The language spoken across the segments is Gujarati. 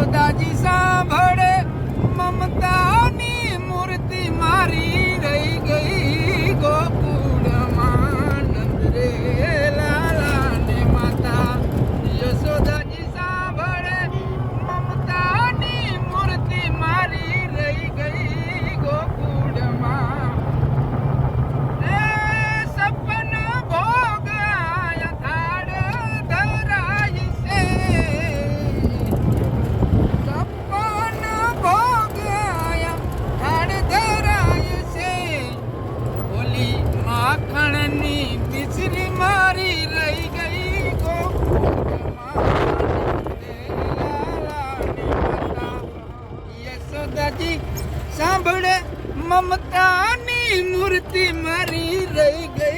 યશોદાજી મમતાની મૂર્તિ મારી રહી ગઈ.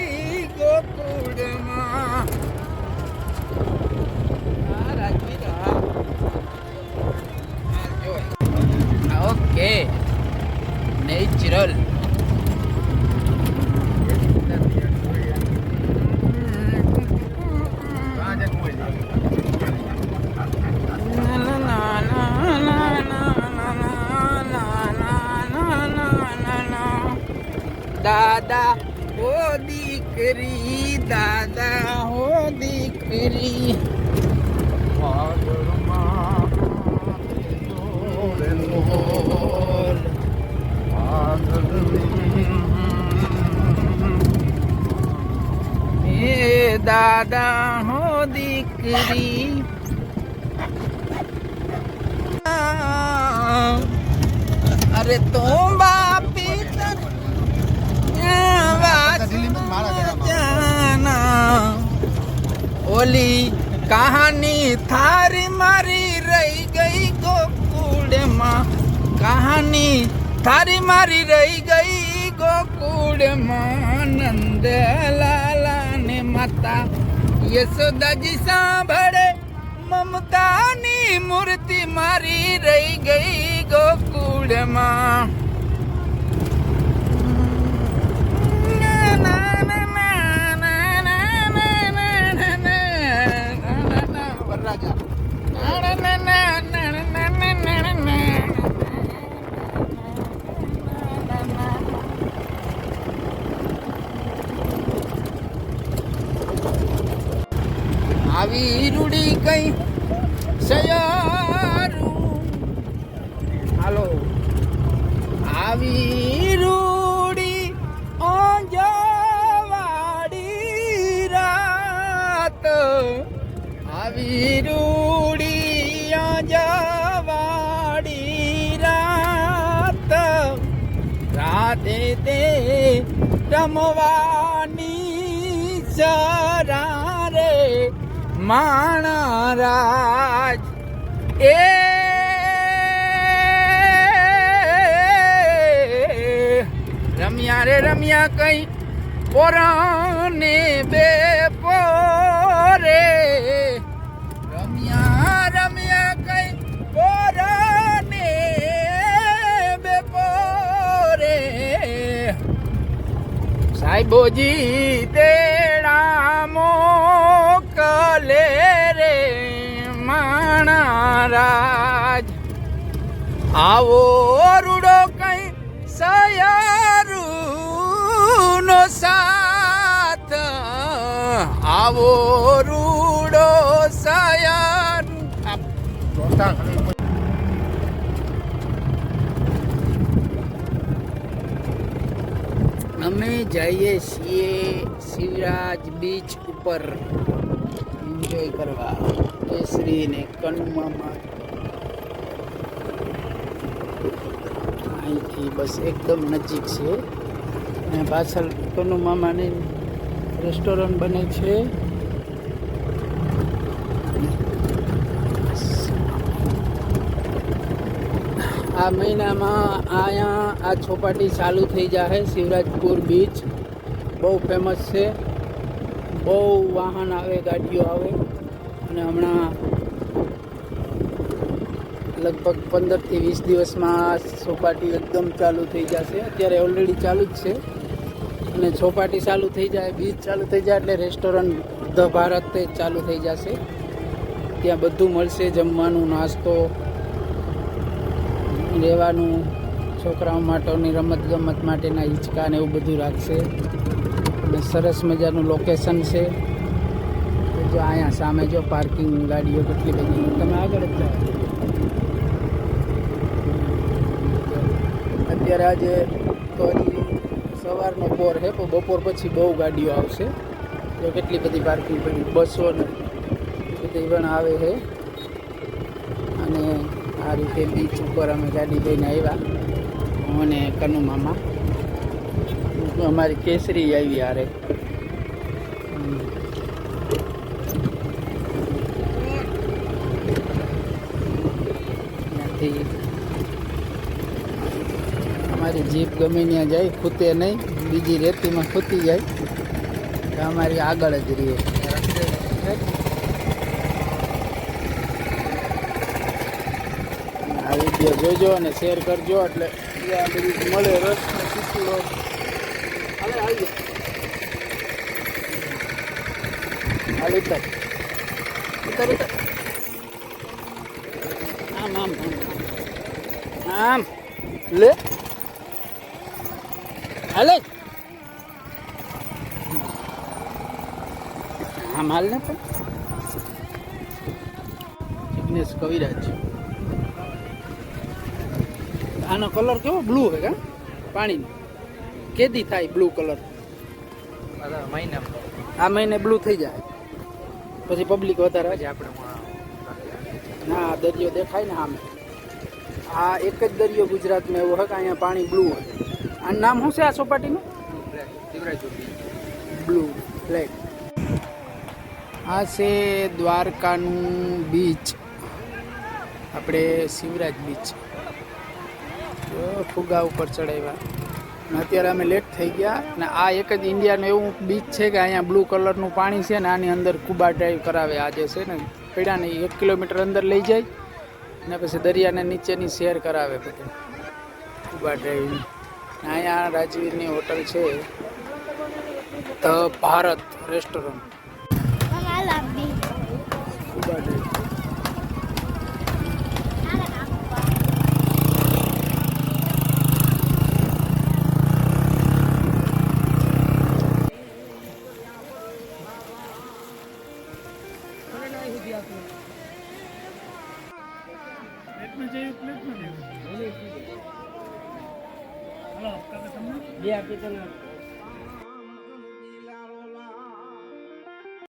દાદા હો દીકરી દાદા હો દીકરી. દાદા હો દીકરી. અરે તો બાપી ઓલી કહાની થારી મારી રહી ગઈ ગોકુળમાં. કહાની થારી મારી રહી ગઈ ગોકુળમાં. નંદ લાલા ને માતા યશોદાજી સાંભળે. મમતાની મૂર્તિ મારી રહી ગઈ ગોકુળમાં. આવી રૂડી કઈ સયારું. હાલો. આવી રૂડી ઓંજવાડી રાત. આવી રૂડી ઓંજવાડી રાત. રાતે તે રમવાની સરારે માણા રાજ. એ રમ્યા રે રમ્યા કઈ પોરાને બે પોરે. રમ્યા રમ્યા કઈ પોરાને બે પોરે. સાહેબોજી તેડા આવો રૂડો કઈ સયારું નો સાથ. આવો રૂડો સયાર. અમે જઈએ છીએ શિવરાજ બીચ ઉપર. એન્જોય કરવા. કેસરી ને કનુમામાં અહીંથી બસ એકદમ નજીક છે. અને પાછળ કનુ મામાની રેસ્ટોરન્ટ બને છે. આ મહિનામાં અહીંયા આ ચોપાટી ચાલુ થઈ જાય શિવરાજપુર બીચ બહુ ફેમસ છે. બહુ વાહન આવે, ગાડીઓ આવે. અને હમણાં લગભગ પંદરથી વીસ દિવસમાં ચોપાટી એકદમ ચાલુ થઈ જશે. અત્યારે ઓલરેડી ચાલુ જ છે. અને ચોપાટી ચાલુ થઈ જાય બીચ ચાલુ થઈ જાય એટલે રેસ્ટોરન્ટ ધ ભારત ચાલુ થઈ જશે. ત્યાં બધું મળશે, જમવાનું, નાસ્તો, રહેવાનું, છોકરાઓ માટેની રમત ગમત માટેના હિંચકા ને એવું બધું રાખશે. અને સરસ મજાનું લોકેશન છે. જો અહીંયા સામે જો પાર્કિંગ ગાડીઓ કેટલી બધી. તમે આગળ જ જાઓ. અત્યારે આજે તો હજી સવારનો પોર છે, પણ બપોર પછી બહુ ગાડીઓ આવશે. તો કેટલી બધી પાર્કિંગ કરી બસો ને બધી પણ આવે છે. અને આ રીતે બીચ ઉપર અમે ગાડી લઈને આવ્યા, હું અને કનુ મામા. અમારી કેસરી આવી હારે. હમ. અમારી જીપ ગમે ત્યાં જાય ખૂતે નહીં, બીજી રેતીમાં ખૂતી જાય. તો અમારી આગળ જ રહીએ. આ વીડિયો જોજો અને શેર કરજો, એટલે આ બધું મળે રસ ઉતર. આમ આમ આમ. આમ. લે. હાલે. આમ હાલ ને પણ. જિગ્નેશ કવિરાજ આનો કલર કેવો? બ્લુ હે? કા પાણીનો. કેદી થાય બ્લુ કલર મહિના આ મહિને બ્લુ થઈ જાય. પછી પબ્લિક વધારે પછી આપણે ના આ દરિયો દેખાય ને આમ. આ એક જ દરિયો ગુજરાતમાં એવો હોય કે અહીંયા પાણી બ્લુ હોય. આ નામ શું છે આ સોપાટીનું? બ્લુ બ્લેક આ છે દ્વારકાનું બીચ આપણે શિવરાજ બીચ ફુગા ઉપર ચડાવ્યા. અને અત્યારે અમે લેટ થઈ ગયા અને આ એક જ ઇન્ડિયાનું એવું બીચ છે કે અહીંયા બ્લુ કલરનું પાણી છે ને આની અંદર કુબા ડ્રાઈવ કરાવે આ જે છે ને પેડાને એક કિલોમીટર અંદર લઈ જાય. ને પછી દરિયાને નીચેની શેર કરાવે બધું. કુબા ડ્રાઈવ અહીંયા રાજવીરની હોટલ છે. The Bharat restaurant. Cuba drive બે આપી તો